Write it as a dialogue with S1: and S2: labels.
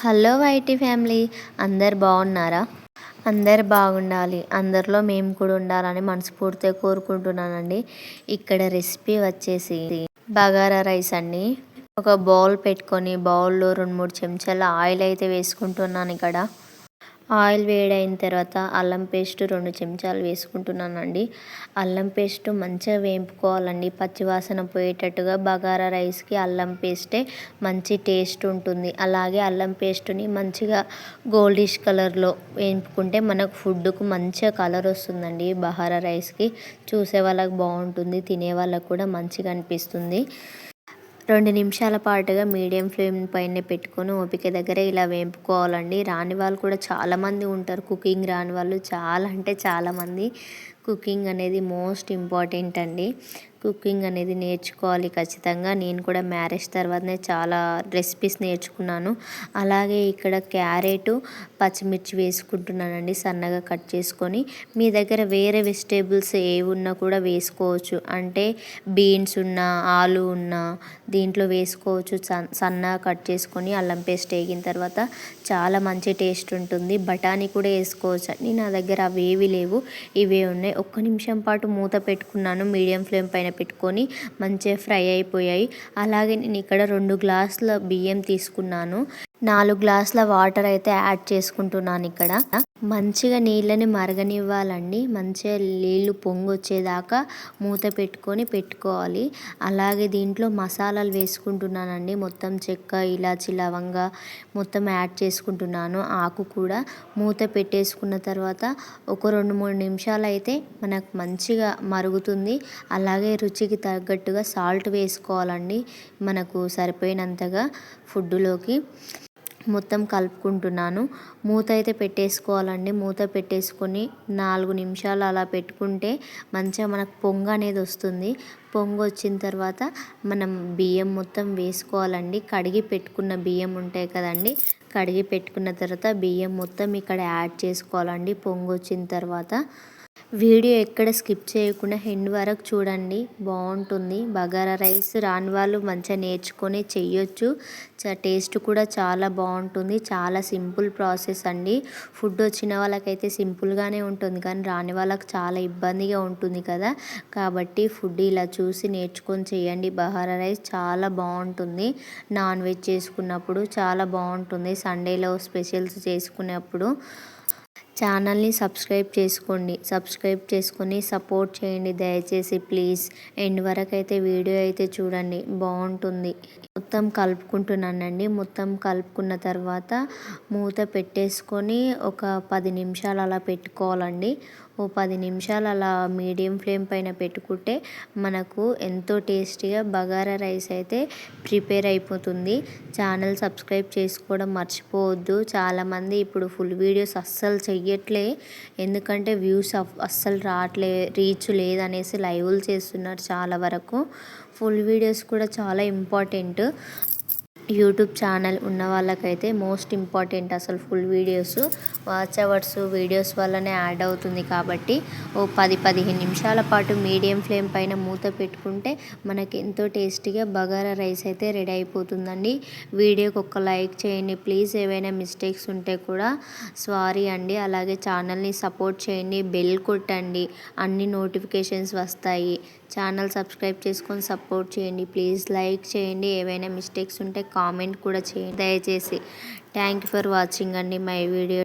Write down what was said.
S1: Hello YT family అందరు బాగున్నారా? అందరు బాగుండాలి. అందరిలో మేము కూడా ఉండాలని మనస్ఫూర్తిగా కోరుకుంటున్నానండి. ఇక్కడ రెసిపీ వచ్చేసి బగారా రైస్ అండి. ఒక బౌల్ పెట్టుకొని బౌల్లో రెండు మూడు చెంచాల ఆయిల్ అయితే వేసుకుంటున్నాను ఇక్కడ. ఆయిల్ వేడైన తర్వాత అల్లం పేస్ట్ రెండు చెంచాలు వేసుకుంటున్నానండి. అల్లం పేస్ట్ మంచిగా వేపుకోవాలండి. పచ్చివాసన పోయేటట్టుగా బగారా రైస్కి అల్లం పేస్టే మంచి టేస్ట్ ఉంటుంది. అలాగే అల్లం పేస్ట్ని మంచిగా గోల్డిష్ కలర్లో వేపుకుంటే మనకు ఫుడ్కు మంచిగా కలర్ వస్తుందండి బగారా రైస్కి. చూసే వాళ్ళకి బాగుంటుంది తినే వాళ్ళకు కూడా మంచిగా అనిపిస్తుంది. రెండు నిమిషాల పాటుగా మీడియం ఫ్లేమ్ పైన పెట్టుకొని ఓపిక దగ్గర ఇలా వేపుకోవాలండి. రాని వాళ్ళు కూడా చాలామంది ఉంటారు. కుకింగ్ రాని వాళ్ళు చాలా అంటే చాలామంది కుకింగ్ అనేది మోస్ట్ ఇంపార్టెంట్ అండి. కుకింగ్ అనేది నేర్చుకోవాలి ఖచ్చితంగా. నేను కూడా మ్యారేజ్ తర్వాతనే చాలా రెసిపీస్ నేర్చుకున్నాను. అలాగే ఇక్కడ క్యారెట్ పచ్చిమిర్చి వేసుకుంటున్నానండి సన్నగా కట్ చేసుకొని. మీ దగ్గర వేరే వెజిటేబుల్స్ ఏవి ఉన్నా కూడా వేసుకోవచ్చు. అంటే బీన్స్ ఉన్న ఆలు ఉన్న దీంట్లో వేసుకోవచ్చు. సన్నగా కట్ చేసుకొని అల్లం పేస్ట్ వేగిన తర్వాత చాలా మంచి టేస్ట్ ఉంటుంది. బఠానీ కూడా వేసుకోవచ్చు. అండి నా దగ్గర అవి ఏవి లేవు. ఇవే ఉన్నాయి. ఒక్క నిమిషం పాటు మూత పెట్టుకున్నాను మీడియం ఫ్లేమ్ పైన పెట్టుకొని మంచిగా ఫ్రై అయిపోయాయి. అలాగే నేను ఇక్కడ రెండు గ్లాసుల బియ్యం తీసుకున్నాను. నాలుగు గ్లాసుల వాటర్ అయితే యాడ్ చేసుకుంటున్నాను ఇక్కడ. మంచిగా నీళ్ళని మరగనివ్వాలండి. మంచిగా నీళ్ళు పొంగు వచ్చేదాకా మూత పెట్టుకొని పెట్టుకోవాలి. అలాగే దీంట్లో మసాలాలు వేసుకుంటున్నానండి. మొత్తం చెక్క ఇలాచి లవంగా మొత్తం యాడ్ చేసుకుంటున్నాను. ఆకు కూడా మూత పెట్టేసుకున్న తర్వాత ఒక రెండు మూడు నిమిషాలు అయితే మనకు మంచిగా మరుగుతుంది. అలాగే రుచికి తగ్గట్టుగా సాల్ట్ వేసుకోవాలండి మనకు సరిపోయినంతగా ఫుడ్డులోకి. మొత్తం కలుపుకుంటున్నాను. మూత అయితే పెట్టేసుకోవాలండి. మూత పెట్టేసుకొని నాలుగు నిమిషాలు అలా పెట్టుకుంటే మంచిగా మనకు పొంగ అనేది వస్తుంది. పొంగు వచ్చిన తర్వాత మనం బియ్యం మొత్తం వేసుకోవాలండి. కడిగి పెట్టుకున్న బియ్యం ఉంటాయి కదండి. కడిగి పెట్టుకున్న తర్వాత బియ్యం మొత్తం ఇక్కడ యాడ్ చేసుకోవాలండి. పొంగు వచ్చిన తర్వాత వీడియో ఎక్కడ స్కిప్ చేయకుండా ఎండ్ వరకు చూడండి. బాగుంటుంది. బగారా రైస్ రాని వాళ్ళు మంచిగా నేర్చుకొని చెయ్యొచ్చు. టేస్ట్ కూడా చాలా బాగుంటుంది. చాలా సింపుల్ ప్రాసెస్ అండి. ఫుడ్ వచ్చిన వాళ్ళకైతే సింపుల్గానే ఉంటుంది. కానీ రాని వాళ్ళకి చాలా ఇబ్బందిగా ఉంటుంది కదా. కాబట్టి ఫుడ్ ఇలా చూసి నేర్చుకొని చేయండి బగారా రైస్ చాలా బాగుంటుంది. నాన్ వెజ్ చేసుకున్నప్పుడు చాలా బాగుంటుంది. సండేలో స్పెషల్స్ చేసుకునేప్పుడు ఛానల్ని సబ్స్క్రైబ్ చేసుకోండి. సబ్స్క్రైబ్ చేసుకొని సపోర్ట్ చేయండి. దయచేసి ప్లీజ్. ఎండ్ వరకు అయితే వీడియో అయితే చూడండి. బాగుంటుంది. మొత్తం కలుపుకుంటున్నానండి. మొత్తం కలుపుకున్న తర్వాత మూత పెట్టేసుకొని ఒక పది నిమిషాలు అలా పెట్టుకోవాలండి. ఓ పది నిమిషాలు అలా మీడియం ఫ్లేమ్ పైన పెట్టుకుంటే మనకు ఎంతో టేస్టీగా బగారా రైస్ అయితే ప్రిపేర్ అయిపోతుంది. ఛానల్ సబ్స్క్రైబ్ చేసుకోవడం మర్చిపోవద్దు. చాలామంది ఇప్పుడు ఫుల్ వీడియోస్ అస్సలు చెయ్యట్లే. ఎందుకంటే వ్యూస్ అస్సలు రావట్లే రీచ్ లేదనేసి లైవ్లు చేస్తున్నారు చాలా వరకు. ఫుల్ వీడియోస్ కూడా చాలా ఇంపార్టెంట్. యూట్యూబ్ ఛానల్ ఉన్న వాళ్ళకైతే మోస్ట్ ఇంపార్టెంట్ అసలు full videos. Watch hours videos వల్లనే యాడ్ అవుతుంది కాబట్టి ఓ పది పదిహేను నిమిషాల పాటు మీడియం ఫ్లేమ్ పైన మూత పెట్టుకుంటే మనకి ఎంతో టేస్టీగా బగారా రైస్ అయితే రెడీ అయిపోతుందండి. వీడియోకి ఒక లైక్ చేయండి. ప్లీజ్ ఏవైనా మిస్టేక్స్ ఉంటే కూడా సారీ అండి. అలాగే ఛానల్ని సపోర్ట్ చేయండి. బెల్ కొట్టండి. అన్ని నోటిఫికేషన్స్ వస్తాయి. ఛానల్ సబ్స్క్రైబ్ చేసుకొని సపోర్ట్ చేయండి. ప్లీజ్ లైక్ చేయండి. ఏవైనా మిస్టేక్స్ ఉంటే కామెంట్ కూడా చేయండి. దయచేసి థ్యాంక్ యూ ఫర్ వాచింగ్ అండి మై వీడియో.